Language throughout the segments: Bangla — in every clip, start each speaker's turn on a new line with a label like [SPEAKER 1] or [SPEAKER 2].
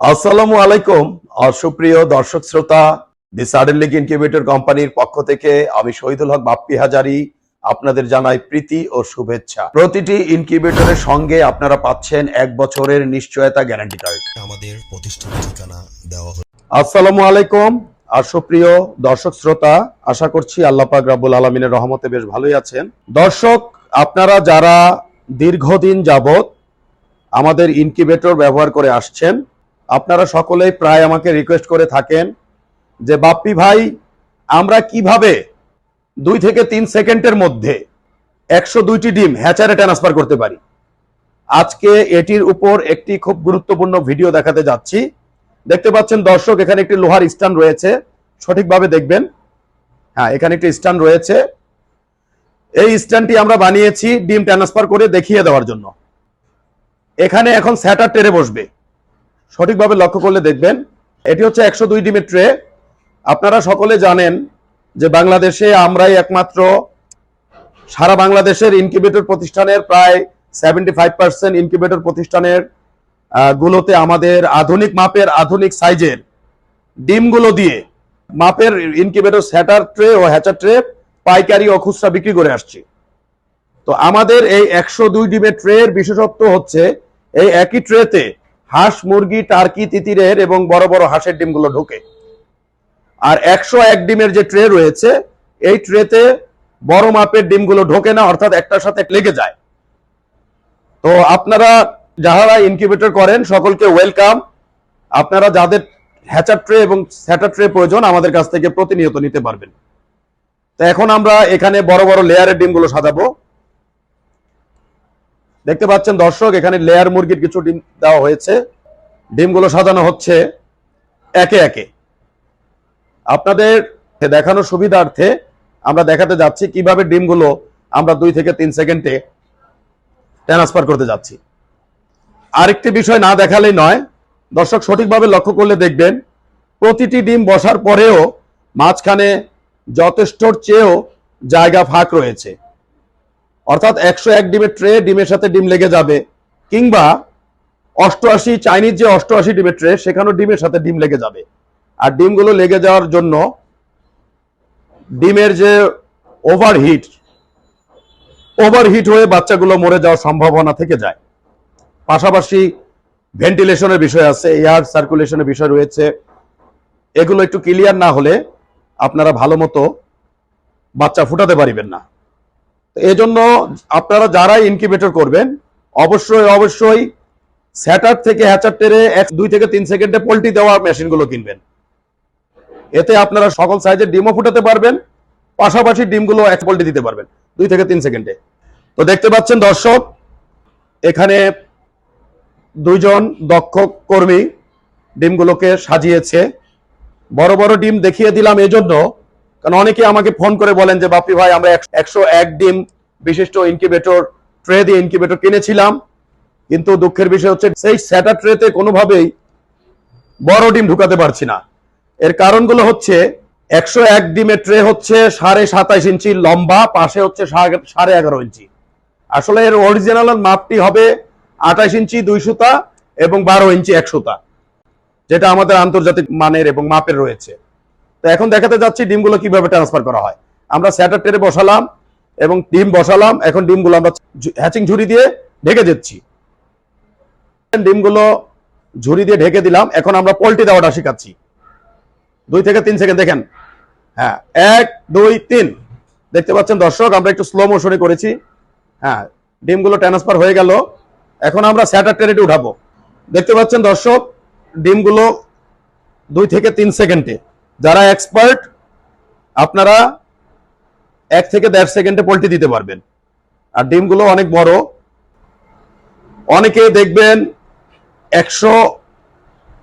[SPEAKER 1] আসসালামু আলাইকুম সুপ্রিয় দর্শক শ্রোতা দি সাডেন লিগ ইনকিউবেটর কোম্পানির পক্ষ থেকে আমি শহীদুল হক বাপ্পি হাজারি আপনাদের জানাই প্রীতি ও শুভেচ্ছা। প্রতিটি ইনকিউবেটরের সঙ্গে আপনারা পাচ্ছেন এক বছরের নিশ্চয়তা গ্যারান্টি কার্ড
[SPEAKER 2] আমাদের প্রতিষ্ঠান ঠিকানা দেওয়া হলো
[SPEAKER 1] আসসালামু আলাইকুম আর সুপ্রিয় দর্শক শ্রোতা আশা করছি আল্লাহ পাক রাব্বুল আলমিনের রহমতে বেশ ভালোই আছেন। দর্শক আপনারা যারা দীর্ঘদিন যাবত আমাদের ইনকিউবেটর ব্যবহার করে আসছেন আপনারা সকলেই প্রায় আমাকে রিকোয়েস্ট করে থাকেন যে, বাপ্পি ভাই, আমরা কীভাবে দুই থেকে তিন সেকেন্ডের মধ্যে একশো দুইটি ডিম হ্যাচারে ট্রান্সফার করতে পারি? আজকে এটির উপর একটি খুব গুরুত্বপূর্ণ ভিডিও দেখাতে যাচ্ছি। দেখতে পাচ্ছেন দর্শক, এখানে একটি লোহার স্ট্যান্ড রয়েছে। সঠিকভাবে দেখবেন। হ্যাঁ এখানে একটি স্ট্যান্ড রয়েছে। এই স্ট্যান্ডটি আমরা বানিয়েছি ডিম ট্রান্সফার করে দেখিয়ে দেওয়ার জন্য। এখানে এখন স্যাটার টেরে বসবে। সঠিকভাবে লক্ষ্য করলে দেখবেন, এটি হচ্ছে একশো দুই ডিমের ট্রে। আপনারা সকলে জানেন যে বাংলাদেশে আমরাই একমাত্র সারা বাংলাদেশের ইনকিউবেটর প্রতিষ্ঠানের প্রায় সেভেন্টি ফাইভ পার্সেন্ট ইনকিউবেটর প্রতিষ্ঠানের গুলোতে আমাদের আধুনিক মাপের আধুনিক সাইজের ডিমগুলো দিয়ে মাপের ইনকিউবেটর স্যাটার ট্রে ও হ্যাচার ট্রে, পাইকারি ও খুচরা বিক্রি করে আসছি। তো আমাদের এই একশো দুই ডিমের ট্রের বিশেষত্ব হচ্ছে, এই একই ট্রেতে হাঁস, মুরগি, টার্কি, তিতিরের এবং বড় বড় হাঁসের ডিমগুলো ঢোকে। আর একশো এক ডিমের যে ট্রে রয়েছে, এই ট্রেতে বড় মাপের ডিমগুলো ঢোকে না, অর্থাৎ একটার সাথে লেগে যায়। তো আপনারা যারা ইনকিউবেটর করেন, সকলকে ওয়েলকাম। আপনারা যাদের হ্যাচার ট্রে এবং স্যাটার ট্রে প্রয়োজন, আমাদের কাছ থেকে প্রতিনিয়ত নিতে পারবেন। তো এখন আমরা এখানে বড় বড় লেয়ারের ডিমগুলো সাজাবো। দেখতে পাচ্ছেন দর্শক, এখানে লেয়ার মুরগির কিছু ডিম দেওয়া হয়েছে। ডিমগুলো সাজানো হচ্ছে একে একে। আপনাদের দেখানোর সুবিধার্থে আমরা দেখাতে যাচ্ছি কীভাবে ডিমগুলো আমরা দুই থেকে তিন সেকেন্ডে ট্রান্সফার করতে যাচ্ছি। আরেকটি বিষয় না দেখালেই নয়, দর্শক সঠিকভাবে লক্ষ্য করলে দেখবেন, প্রতিটি ডিম বসার পরেও মাঝখানে যথেষ্টর চেয়েও জায়গা ফাঁক রয়েছে। অর্থাৎ একশো এক ডিমের ট্রে ডিমের সাথে ডিম লেগে যাবে, কিংবা অষ্টআশি চাইনিজ যে অষ্টআশি ডিমের ট্রে, সেখানেও ডিমের সাথে ডিম লেগে যাবে। আর ডিমগুলো লেগে যাওয়ার জন্য ডিমের যে ওভারহিট ওভারহিট হয়ে বাচ্চাগুলো মরে যাওয়ার সম্ভাবনা থেকে যায়। পাশাপাশি ভেন্টিলেশনের বিষয় আছে এয়ার সার্কুলেশনের বিষয় রয়েছে। এগুলো একটু ক্লিয়ার না হলে আপনারা ভালো মতো বাচ্চা ফুটাতে পারিবেন না। তো এই জন্য আপনারা যারাই ইনকিউবেটর করবেন, অবশ্যই অবশ্যই স্যাটার থেকে হ্যাচার টেরে এক, দুই থেকে তিন সেকেন্ডে পোল্ট্রি দেওয়া মেশিনগুলো কিনবেন। এতে আপনারা সকল সাইজের ডিমও ফুটাতে পারবেন, পাশাপাশি ডিমগুলো এক পোল্ট্রি দিতে পারবেন, দুই থেকে তিন সেকেন্ডে। তো দেখতে পাচ্ছেন দর্শক, এখানে দুইজন দক্ষ কর্মী ডিমগুলোকে সাজিয়েছে। বড় বড় ডিম দেখিয়ে দিলাম এজন্য কারণ অনেকে আমাকে ফোন করে বলেন যে বাপি ভাই, আমরা একশো এক ডিম বিশিষ্ট ইনকিউবেটর ট্রে দিয়ে ইনকিউবেটর কিনেছিলাম। কিন্তু দুঃখের বিষয় হচ্ছে, সেই স্যাটার ট্রেতে কোনোভাবেই বড় ডিম ঢুকাতে পারছি না। এর কারণগুলো হচ্ছে, একশো এক ডিমের ট্রে হচ্ছে সাড়ে সাতাইশ ইঞ্চি লম্বা, পাশে হচ্ছে সাড়ে এগারো ইঞ্চি। আসলে এর অরিজিনাল মাপটি হবে আঠাশ ইঞ্চি দুই সুতা এবং বারো ইঞ্চি এক সুতা, যেটা আমাদের আন্তর্জাতিক মানের এবং মাপের রয়েছে। তো এখন দেখাতে যাচ্ছি ডিমগুলো কীভাবে ট্রান্সফার করা হয়। আমরা স্যাটার টেরে বসালাম এবং ডিম বসালাম, এখন ডিমগুলো আমরা হ্যাচিং ঝুড়ি দিয়ে ঢেকে দিচ্ছি। ডিমগুলো ঝুড়ি দিয়ে ঢেকে দিলাম, এখন আমরা পোল্ট্রি দেওয়াটা শিখাচ্ছি। দুই থেকে তিন সেকেন্ড, দেখেন। হ্যাঁ এক, দুই, তিন। দেখতে পাচ্ছেন দর্শক, আমরা একটু স্লো মোশনে করেছি। হ্যাঁ ডিমগুলো ট্রান্সফার হয়ে গেল। এখন আমরা স্যাটার টেরেটে উঠাবো। দেখতে পাচ্ছেন দর্শক, ডিমগুলো দুই থেকে তিন সেকেন্ডে যারা এক্সপার্ট আপনারা এক থেকে দেড় সেকেন্ডে পোল্ট্রি দিতে পারবেন। আর ডিমগুলো অনেক বড়। অনেকে দেখবেন একশো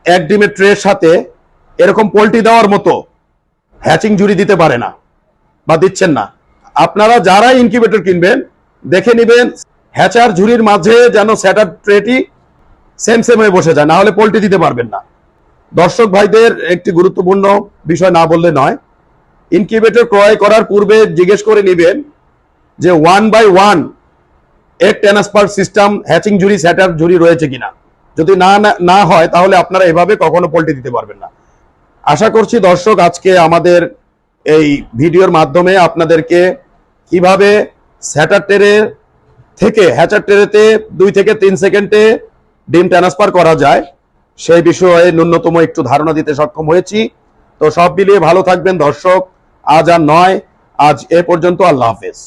[SPEAKER 1] এক ডিমের ট্রের সাথে এরকম পোল্ট্রি দেওয়ার মতো হ্যাচিং জুড়ি দিতে পারে না বা দিচ্ছেন না। আপনারা যারা ইনকিউবেটর কিনবেন, দেখে নেবেন হ্যাচার ঝুড়ির মাঝে যেন স্যাটার ট্রেটি সেম সেম হয়ে বসে যায়, না হলে পোল্ট্রি দিতে পারবেন না। দর্শক ভাইদের একটি গুরুত্বপূর্ণ বিষয় না বললে নয়। ইনকিউবেটর ক্রয় করার পূর্বে জিজ্ঞেস করে নেবেন যে ওয়ান বাই ওয়ান এক ট্রান্সফার সিস্টেম হ্যাচিং ঝুড়ি স্যাটার ঝুড়ি রয়েছে কিনা। যদি না, না- হয়, তাহলে আপনারা এভাবে কখনো পোল্ট্রি দিতে পারবেন না। আশা করছি দর্শক আজকে আমাদের এই ভিডিওর মাধ্যমে আপনাদেরকে কীভাবে স্যাটার টেরে থেকে হ্যাচার টেরেতে দুই থেকে তিন সেকেন্ডে ডিম ট্রান্সফার করা যায়। সেই বিষয়ে ন্যূনতম একটু ধারণা দিতে সক্ষম হয়েছি। তো সব মিলিয়ে ভালো থাকবেন দর্শক। আজ আর নয়, আজ এ পর্যন্ত আল্লাহ হাফেজ।